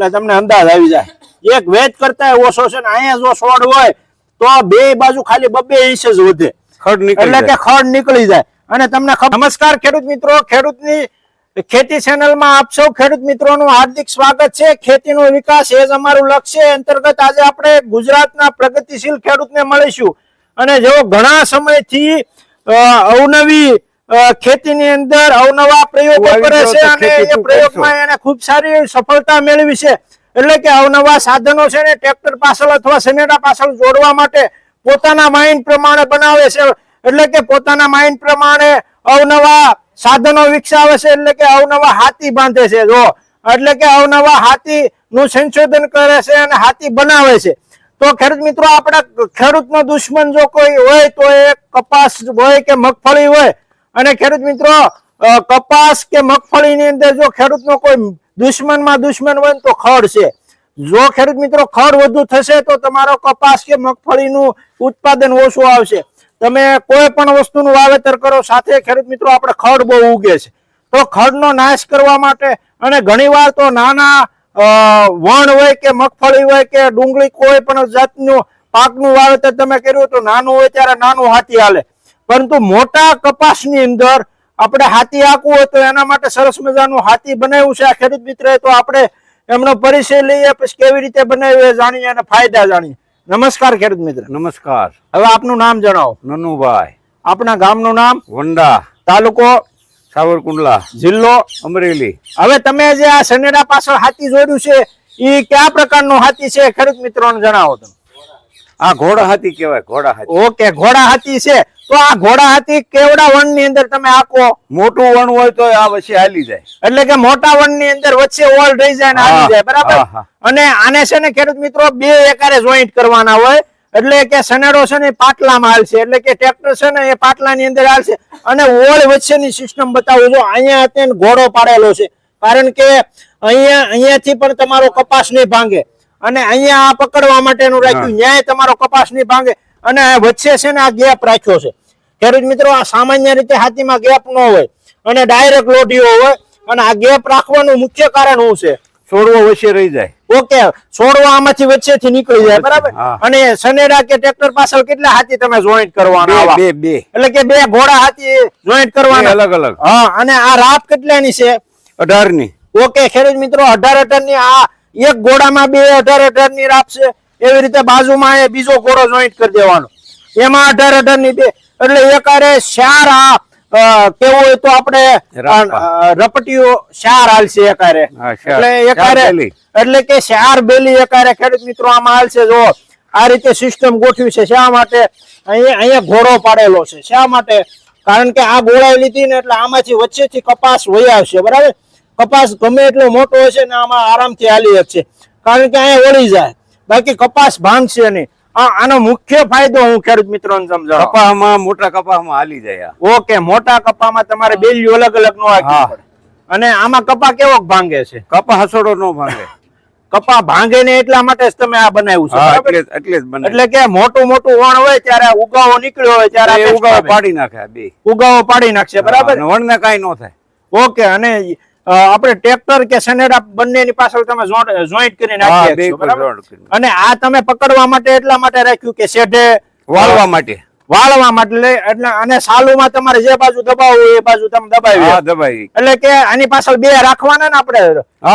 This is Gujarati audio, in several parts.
એટલે તમને અંદાજ આવી જાય. એક વેચ કરતા ઓછો છે ને અહીંયા જો છોડ હોય તો બે બાજુ ખાલી બબે ઇંચ જ વધે. ખડ નીકળી એટલે કે ખડ નીકળી જાય. અને તમને નમસ્કાર ખેડૂત મિત્રો ખેડૂતની ખેતી ચેનલમાં આપ સૌ ખેડૂત મિત્રોનું હાર્દિક સ્વાગત છે. ખેતીનો વિકાસ એ જ અમારું લક્ષ્ય. અંતર્ગત આજે આપણે ગુજરાતના પ્રગતિશીલ ખેડૂતને મળીશું. અને જેઓ ઘણા સમયથી અવનવી ખેતીની અંદર અવનવા પ્રયોગો કરે છે અને એ પ્રયોગમાં એને ખૂબ સારી સફળતા મેળવી છે. એટલે કે અવનવા સાધનો છે ને ટ્રેક્ટર પાછળ અથવા સનેડા પાછળ જોડવા માટે પોતાના માઇન્ડ પ્રમાણે બનાવે છે. એટલે કે પોતાના માઇન્ડ પ્રમાણે અવનવા સાધનો વિકસાવે છે. એટલે કે અવનવા હાથી બાંધે છે. જો એટલે કે અવનવા હાથી નું સંશોધન કરે છે અને હાથી બનાવે છે. તો ખેડૂત મિત્રો આપણા ખેડૂતનો દુશ્મન જો કોઈ હોય તો એ કપાસ હોય કે મગફળી હોય અને ખેડૂત મિત્રો કપાસ કે મગફળીની અંદર જો ખેડૂતનો કોઈ દુશ્મનમાં દુશ્મન હોય તો ખડ છે. જો ખેડૂત મિત્રો ખડ વધુ થશે તો તમારો કપાસ કે મગફળીનું ઉત્પાદન ઓછું આવશે. તમે કોઈ પણ વસ્તુનું વાવેતર કરો, સાથે ખેડૂત મિત્રો આપણે ખડ બહુ ઉગે છે. તો ખડનો નાશ કરવા માટે અને ઘણીવાર તો નાના વણ હોય કે મગફળી હોય કે ડુંગળી કોઈ પણ જાતનું પાકનું વાવેતર તમે કર્યું તો નાનું હોય ત્યારે નાનું હાથી હાલે. પરંતુ મોટા કપાસની અંદર આપણે હાથી આંકવું હોય તો એના માટે સરસ મજાનું હાથી બનાવ્યું છે. આ ખેડૂત મિત્રએ તો આપણે એમનો પરિચય લઈએ પછી કેવી રીતે બનાવ્યું એ જાણીએ અને ફાયદા જાણીએ. નમસ્કાર ખેડૂત મિત્ર. નમસ્કાર. હવે આપનું નામ જણાવો. નનુભાઈ. આપના ગામનું નામ? વંડા. તાલુકો? સાવરકુંડલા. જિલ્લો? અમરેલી. હવે તમે જે આ સનેડા પાછળ હાથી જોડ્યું છે એ કયા પ્રકારનું હાથી છે ખેડૂત મિત્રોને જણાવો તમે. આ ઘોડા હાથી કહેવાય ઘોડા હાથી ઓકે ઘોડા હાથી છે. તો આ ઘોડા હાથી કેવડા વણની અંદર તમે આખો મોટું વણ હોય તો આ વચ્ચે હાલી જાય. એટલે કે મોટા વણની અંદર વચ્ચે ઓલ રહી જાય ને હાલી જાય બરાબર. અને આને છે ને ખેડૂત મિત્રો બે એકારે જોઈન્ટ કરવાના હોય. એટલે કે સનેડો છે ને પાટલામાં હાલશે. એટલે કે ટ્રેક્ટર છે ને એ પાટલાની અંદર હાલશે. અને ઓળ વચ્ચેની સિસ્ટમ બતાવું જો અહીંયા અત્યારે ઘોડો પાડેલો છે. કારણ કે અહીંયા અહીંયાથી પણ તમારો કપાસ નહીં ભાંગે. અને અહીંયા આ પકડવા માટેનું રાખ્યું. ન્યાય તમારો કપાસ નહીં ભાંગે. અને વચ્ચે છે ને આ ગેપ રાખ્યો છે. ખેડૂત મિત્રો આ સામાન્ય રીતે હાથીમાં ગેપ ન હોય અને ડાયરેક્ટ લોઢીઓ હોય. અને આ ગેપ રાખવાનું મુખ્ય કારણ શું છે? છોડવો વચ્ચે રહી જાય. ઓકે છોડવા આમાંથી વચ્ચેથી નીકળી જાય બરાબર? અને સનેડા કે ટ્રેક્ટર પાછળ કેટલા હાથી તમે જોઈન્ટ કરવાના બે બે એટલે કે બે ઘોડા હાથી જોઈન્ટ કરવાના. અલગ અલગ. હા અને આ રાપ કેટલાની છે? અઢારની ઓકે ખેડૂત મિત્રો અઢાર અઢારની આ એક ઘોડામાં બે અઢાર અઢારની રાખશે એવી રીતે બાજુમાં એ બીજો ઘોડો જોઈન્ટ કરી દેવાનો. એમાં અઢાર અઢારની બે. એટલે એકારે શાર આ કેવું હોય તો આપણે રપટીઓ શાર હાલશે એકારે. એટલે એકારે એટલે કે શાર બેલી એકારે ખેડૂત મિત્રો આમાં હાલશે. જો આ રીતે સિસ્ટમ ગોઠવી છે. શા માટે? અહીંયા અહીંયા ઘોડો પાડેલો છે. શા માટે? કારણ કે આ ગોળાઈ લીધી ને એટલે આમાંથી વચ્ચેથી કપાસ વહી આવશે. બરાબર? કપાસ ગમે એટલો મોટો હશે ને આમાં આરામથી હાલી શકશે કારણ કે અહીંયા ઓળી જાય. બાકી કપાસ ભાંગશે નહીં. આનો મુખ્ય ફાયદો હું ખેડૂત મિત્રોને સમજાવું. કપામાં મોટા કપામાં હાલી જાય ઓકે મોટા કપામાં તમારે બેલીઓ અલગ અલગ નો અને આમાં કપા કેવો ભાંગે છે? કપા હસોડો નો ભાંગે. કપા ભાંગે ને એટલા માટે જ તમે આ બનાવ્યું છે એટલે એટલે કે મોટું મોટું વણ હોય ત્યારે ઉગાવો નીકળ્યો હોય ત્યારે ઉગાવ પાડી નાખે બે. ઉગાવો પાડી નાખશે બરાબર? વણ ને કઈ નો થાય. ઓકે અને આપણે ટ્રેક્ટર કે સનેડા બંનેની પાછળ તમે જોઈન્ટ કરીને. અને આ તમે પકડવા માટે એટલા માટે રાખ્યું કે શેઢે વાળવા માટે. વાળવા માટે એટલે અને સાલુમાં તમારે જે બાજુ દબાવવું એ બાજુ તમે દબાવી દબાવી. એટલે કે આની પાછળ બે રાખવાના ને આપણે?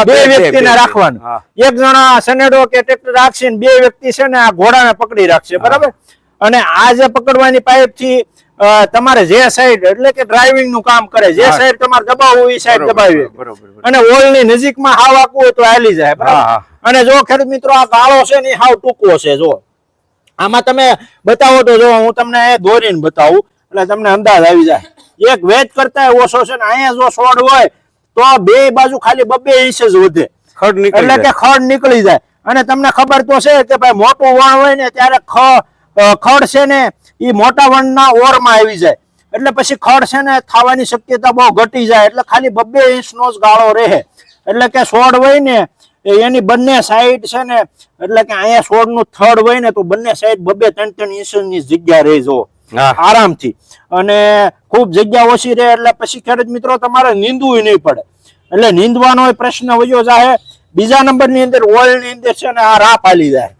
બે વ્યક્તિ બે, વ્યક્તિને. રાખવાનું. એક જણા સનેડો કે ટ્રેક્ટર રાખશે ને બે વ્યક્તિ છે ને આ ઘોડાને પકડી રાખશે બરાબર? અને આ જે પકડવાની પાઇપથી તમારે જે સાઈડ એટલે કે ડ્રાઇવિંગનું કામ કરે જે સાઈડ તમારે દબાવવું એ સાઈડ દબાવી. અને ઓલની નજીકમાં હાવ આખું હોય તો હાલી જાય બરાબર? અને જો ખેડૂત મિત્રો આ ગાળો છે ને હાવ ટૂંકો છે જો. આમાં તમે બતાવો તો જો હું તમને દોરીને બતાવું એટલે તમને અંદાજ આવી જાય. એક વેચ કરતા ઓછો છે ને અહીંયા જો છોડ હોય તો બે બાજુ ખાલી બબ્બે ઇંચ જ વધે. ખડ નીકળી એટલે કે ખડ નીકળી જાય. અને તમને ખબર તો છે કે ભાઈ મોટું વણ હોય ને ત્યારે ખ- અ, ખડ છે ને એ મોટા વણના ઓરમાં આવી જાય. એટલે પછી ખડ છે ને થવાની શક્યતા બહુ ઘટી જાય. એટલે ખાલી બબ્બે ઇંચનો જ ગાળો રહે. એટલે કે સોડ હોય ને એની બંને સાઈડ છે ને એટલે કે અહીંયા છોડનું થડ હોય ને તો બંને સાઈડ બબ્બે ત્રણ ત્રણ ઇંચની જગ્યા રહી જો. આરામથી. અને ખૂબ જગ્યા ઓછી રહે એટલે પછી ખેડૂત મિત્રો તમારે નીંદવું નહીં પડે. એટલે નીંદવાનો પ્રશ્ન વયો જાય બીજા નંબરની અંદર ઓઇલની અંદર છે ને આ રાપ આલી જાય.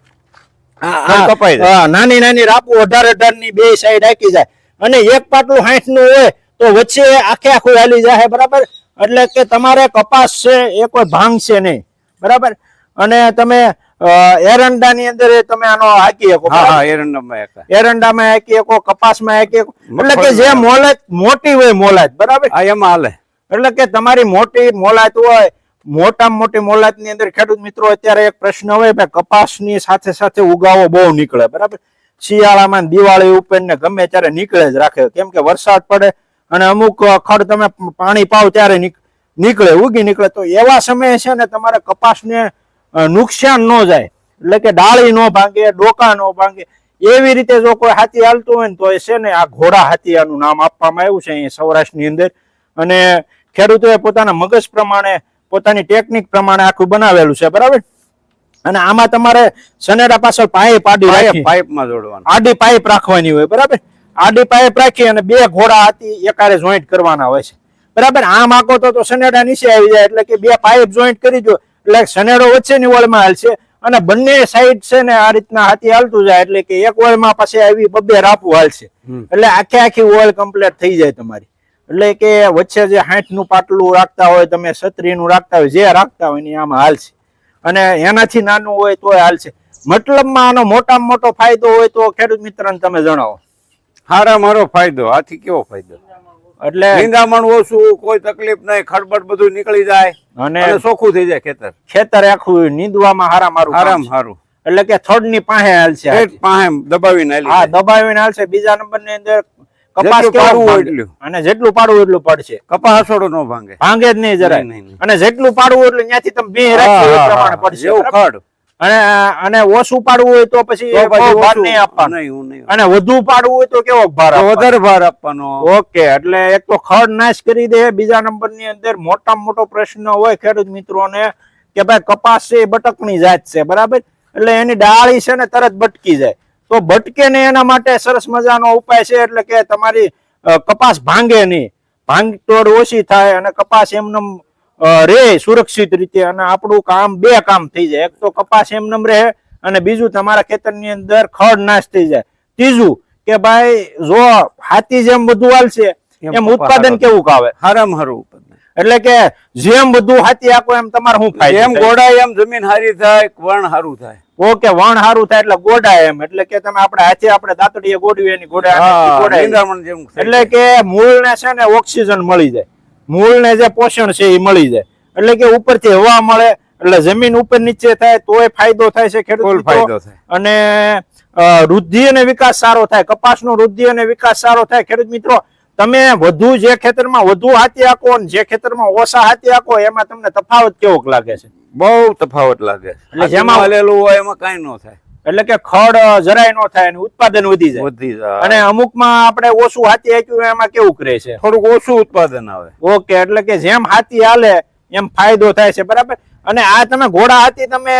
નાની નાની રાપુ અઢાર અઢારની બે સાઈડ આકી જાય. અને એક પાટલું હાઠનું હોય તો વચ્ચે આખે આખું હાલી જાય બરાબર? એટલે કે તમારે કપાસ છે એ કોઈ ભાંગશે નહીં. બરાબર? અને તમે એરંડા ની અંદર તમે આનો હાકી શકો એરંડામાં હાકી શકો કપાસમાં હાકી શકો. એટલે કે જે મોલાત મોટી હોય મોલાત બરાબર? એમાં હાલે. એટલે કે તમારી મોટી મોલાત હોય મોટામાં મોટી મોલાતની અંદર ખેડૂત મિત્રો, અત્યારે એક પ્રશ્ન હોય ભાઈ કપાસની સાથે સાથે ઉગાવો બહુ નીકળે. બરાબર? શિયાળામાં દિવાળી ઉપર ને ગમે ત્યારે નીકળે જ રાખે. કેમ કે વરસાદ પડે અને અમુક ખડ તમે પાણી પાવ ત્યારે નીકળે, ઉગી નીકળે. તો એવા સમયે છે ને તમારે કપાસને નુકસાન ન જાય. એટલે કે ડાળી ન ભાંગે, ડોકા ન ભાંગે. એવી રીતે જો કોઈ હાથી હાલતું હોય ને, તો એ છે ને આ ઘોડા હાથીયાનું નામ આપવામાં આવ્યું છે અહીં સૌરાષ્ટ્રની અંદર. અને ખેડૂતોએ પોતાના મગજ પ્રમાણે પોતાની ટેકનિક પ્રમાણે આખું બનાવેલું છે બરાબર? અને આમાં તમારે સનેડા પાછળ પાઇપ આડી પાઇપમાં જોડવાનું. આડી પાઇપ રાખવાની હોય બરાબર? આડી પાઇપ રાખી અને બે ઘોડા હતી એકારે જોઈન્ટ કરવાના હોય છે. બરાબર? આમ આખો તો સનેડા નીચે આવી જાય એટલે કે બે પાઇપ જોઈન્ટ કરી દો એટલે સનેડો વચ્ચેની વળમાં હાલશે અને બંને સાઈડ છે ને આ રીતના હાથી હાલતું જાય એટલે કે એક વળમાં પાસે આવી બબ્બે રાપુ હાલશે. એટલે આખે આખી ઓળ કમ્પ્લીટ થઈ જાય તમારી. એટલે કે વચ્ચે જે હાઠનું પાટલું રાખતા હોય તમે છત્રી નું રાખતા હોય જે રાખતા હોય ને આમાં હાલશે અને એનાથી નાનું હોય તો હાલ છે. મતલબમાં આનો મોટામાં મોટો ફાયદો હોય તો ખેડૂત મિત્રને તમે જણાવો. હારા મારો ફાયદો આથી કેવો ફાયદો? એટલે નિંદામણ ઓછું કોઈ તકલીફ નહીં ખડબડ બધું નીકળી જાય અને ચોખ્ખું થઈ જાય ખેતર. ખેતર આખું નીંદવામાં હારા મારું આરામ કામ સારું એટલે કે થડની પાસે હાલ છે દબાવીને હા દબાવીને હાલ છે. બીજા નંબરની અંદર કપાસ પાડવું હોય એટલું. અને જેટલું પાડવું એટલું પડશે. કપાસ હસોડો ન ભાંગે. ભાંગે જ નહીં જરાય. અને જેટલું પાડવું એટલે ત્યાંથી તમે બે એ પ્રમાણે પડશે એવું ખડ. અને અને ઓછું પાડવું હોય તો પછી ભાર નહીં આપવાનો. અને વધુ પાડવું હોય તો કેવો ભાર વધારે ભાર આપવાનો. ઓકે એટલે એક તો ખડ નાશ કરી દે બીજા નંબરની અંદર મોટા મોટો પ્રશ્ન હોય ખેડૂત મિત્રોને કે ભાઈ કપાસ છે એ બટકની જાત છે બરાબર? એટલે એની ડાળી છે ને તરત બટકી જાય. તો બટકે ને એના માટે સરસ મજાનો ઉપાય છે એટલે કે તમારી કપાસ ભાંગે નહીં. ભાંગતોડ ઓછી થાય અને કપાસ એમનેમ રે સુરક્ષિત રીતે અને આપણું કામ બે કામ થઈ જાય. એક તો કપાસ એમનેમ રહે અને બીજું તમારા ખેતરની અંદર ખડ નાશ થઈ જાય. ત્રીજું કે ભાઈ જો હાથી જેમ બધું હાલશે એમ ઉત્પાદન કેવું આવે હરમ હરું એટલે કે જેમ બધું હાથી આખો એમ તમારે શું ફાયદો એમ? ગોડાય એમ જમીન હારી થાય વણ હારું થાય. ઓકે વણ હારું થાય એટલે ગોડા એમ. એટલે કે તમે આપણે હાથે આપણે દાંતડીએ ગોડવી એની થાય. એટલે કે મૂળને છે ને ઓક્સિજન મળી જાય. મૂળને જે પોષણ છે એ મળી જાય. એટલે કે ઉપરથી હવા મળે એટલે જમીન ઉપર નીચે થાય તોય ફાયદો થાય છે ખેડૂત ફાયદો થાય. અને વૃદ્ધિ અને વિકાસ સારો થાય. કપાસનો વૃદ્ધિ અને વિકાસ સારો થાય. ખેડૂત મિત્રો તમે વધુ જે ખેતરમાં વધુ હાથી આંકો જે ખેતરમાં ઓછા હાથી આંકો એમાં તમને તફાવત કેવો લાગે છે? બહુ તફાવત લાગે એટલે એટલે જેમાં- જેમાં હોય એમાં કઈ ન થાય. એટલે કે ખડ જરાય ન થાય અને ઉત્પાદન વધી જાય. વધી જાય અને અમુકમાં આપણે ઓછું હાથી આંક્યું એમાં કેવું કરે છે? થોડુંક ઓછું ઉત્પાદન આવે. ઓકે એટલે કે જેમ હાથી હાલે એમ ફાયદો થાય છે બરાબર? અને આ તમે ઘોડા હાથી તમે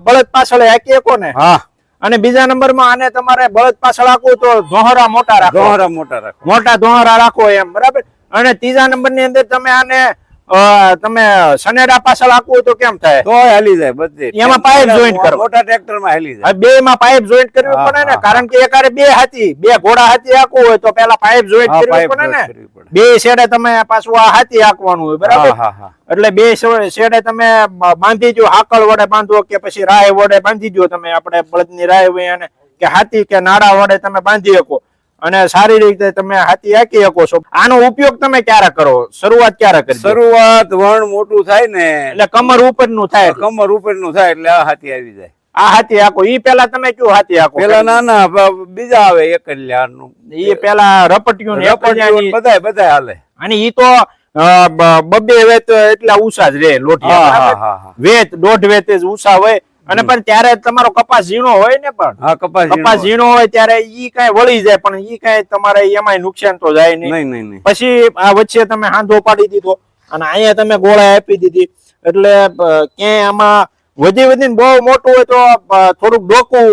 બળદ પાછળ હાકી શકો ને હા. અને બીજા નંબરમાં આને તમારે બળદ પાછળ હાકવું તો ધોહરા મોટા રાખો. ધોહરા મોટા રાખો. મોટા ધોહરા રાખો એમ બરાબર? અને ત્રીજા નંબરની અંદર તમે આને તમે સનેડા પાછળ હોય તો કેમ થાય? તો હેલી જાય બધી. એમાં પાઇપ જોઈન્ટ કરો. મોટા ટ્રેક્ટરમાં હેલી જાય. બે માં પાઇપ જોઈન્ટ કરવી પડે ને કારણ કે એકારે બે હાથી બે ઘોડા હાથી આખું હોય તો પેલા પાઇપ જોઈન્ટ કરવી પડે ને. બે શેડે તમે પાછું આ હાથી હાંકવાનું હોય બરાબર? એટલે બે સેડે તમે બાંધી જો હાકળ વડે બાંધો કે પછી રાય વડે બાંધી જો તમે આપણે બળદની રાય હોય અને કે હાથી કે નાડા વડે તમે બાંધી શકો. અને સારી રીતે તમે હાથી હાકી શકો છો. આનો ઉપયોગ તમે ક્યારે કરો? શરૂઆત ક્યારે કરી શરૂઆત વણ મોટું થાય ને એટલે કમર ઉપરનું થાય કમર ઉપરનું થાય એટલે આ હાથી આવી જાય. આ હાથી આખો ઈ પેલા તમે કયું હાથી આખો પેલા ના ના બીજા આવે એક નું ઈ પેલા રપટિયું ને બધા બધાય હાલે. અને ઈ તો બબે વેત એટલા ઉષા જ રે લોટ હા, હા, હા. વેત દોઢ વેત જ ઉષા હોય. અને પણ ત્યારે તમારો કપાસ ઝીણો હોય ને પણ હા કપાસ કપાસ ઝીણો હોય ત્યારે ઈ કઈ વળી જાય પણ ઈ કઈ તમારે એમાં નુકસાન તો જાય નહીં. નહીં નહીં પછી આ વચ્ચે તમે હાંધો પાડી દીધો અને અહીંયા તમે ગોળા આપી દીધી. એટલે ક્યાંય આમાં વધી વધીને બહુ મોટું હોય તો થોડુંક ડોકું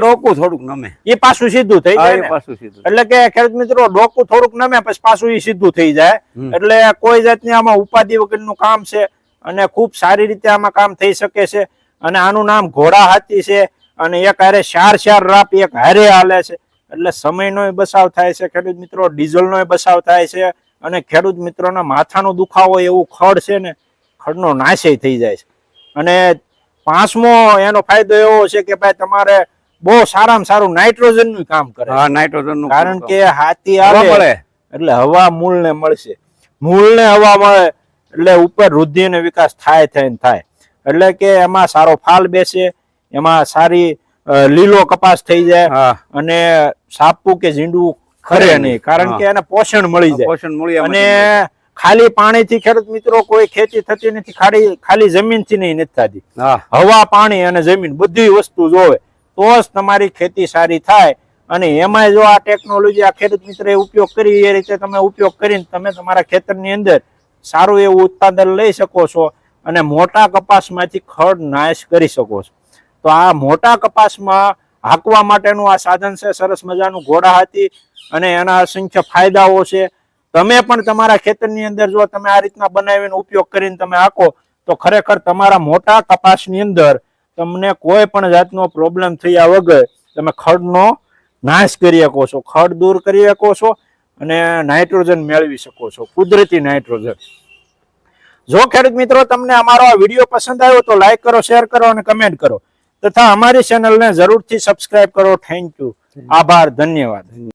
ડોકું થોડુંક નમે. એ પાછું સીધું થઈ જાય પાછું સીધું. એટલે કે ખેડૂત મિત્રો ડોકું થોડુંક નમે પછી પાછું ઈ સીધું થઈ જાય. એટલે કોઈ જાતની આમાં ઉપાધિ વગરનું કામ છે અને ખૂબ સારી રીતે આમાં કામ થઈ શકે છે. અને આનું નામ ઘોડા હાથી છે અને એક હારે ચાર ચાર રાપ એક હારે હાલે છે. એટલે સમયનો બચાવ થાય છે ખેડૂત મિત્રો ડીઝલનો બચાવ થાય છે અને ખેડૂત મિત્રોના માથાનો દુખાવો એવું ખડ છે ને ખડનો નાશય થઈ જાય છે. અને પાંચમો એનો ફાયદો એવો છે કે ભાઈ તમારે બહુ સારામાં સારું નાઇટ્રોજનનું કામ કરે. હા નાઇટ્રોજનનું કારણ કે હાથી આવે મળે. એટલે હવા મૂળ ને મળશે. મૂળ ને હવા મળે એટલે ઉપર વૃદ્ધિ અને વિકાસ થાય થાય ને થાય. એટલે કે એમાં સારો ફાલ બેસે એમાં સારી લીલો કપાસ થઈ જાય અને સાપુ કે ઝીંડવું ખરે નહીં. કારણ કે એને પોષણ મળી જાય. પોષણ મળી અને ખાલી પાણીથી ખેડૂત મિત્રો કોઈ ખેતી થતી નથી ખાલી ખાલી જમીનથી નહીં નથી થતી. હવા પાણી અને જમીન બધી વસ્તુ જોવે તો જ તમારી ખેતી સારી થાય. અને એમાંય જો આ ટેકનોલોજી આ ખેડૂત મિત્રએ ઉપયોગ કરી એ રીતે તમે ઉપયોગ કરીને તમે તમારા ખેતરની અંદર સારું એવું ઉત્પાદન લઈ શકો છો. અને મોટા કપાસમાંથી ખડ નાશ કરી શકો છો. તો આ મોટા કપાસમાં હાંકવા માટેનું આ સાધન છે, સરસ મજાનું ઘોડા હાથી અને એના અસંખ્ય ફાયદાઓ છે. તમે પણ તમારા ખેતરની અંદર જો તમે આ રીતના બનાવીને ઉપયોગ કરીને તમે હાંકો, તો ખરેખર તમારા મોટા કપાસની અંદર તમને કોઈ પણ જાતનો પ્રોબ્લેમ થયા વગર તમે ખડનો નાશ કરી શકો છો, ખડ દૂર કરી શકો છો અને નાઇટ્રોજન મેળવી શકો છો, કુદરતી નાઇટ્રોજન જો ખેડૂત મિત્રો તમને અમારો આ વીડિયો પસંદ આવ્યો તો લાઈક કરો શેર કરો અને કમેન્ટ કરો. તથા અમારી ચેનલને જરૂરથી સબસ્ક્રાઇબ કરો. થેન્ક યુ આભાર ધન્યવાદ.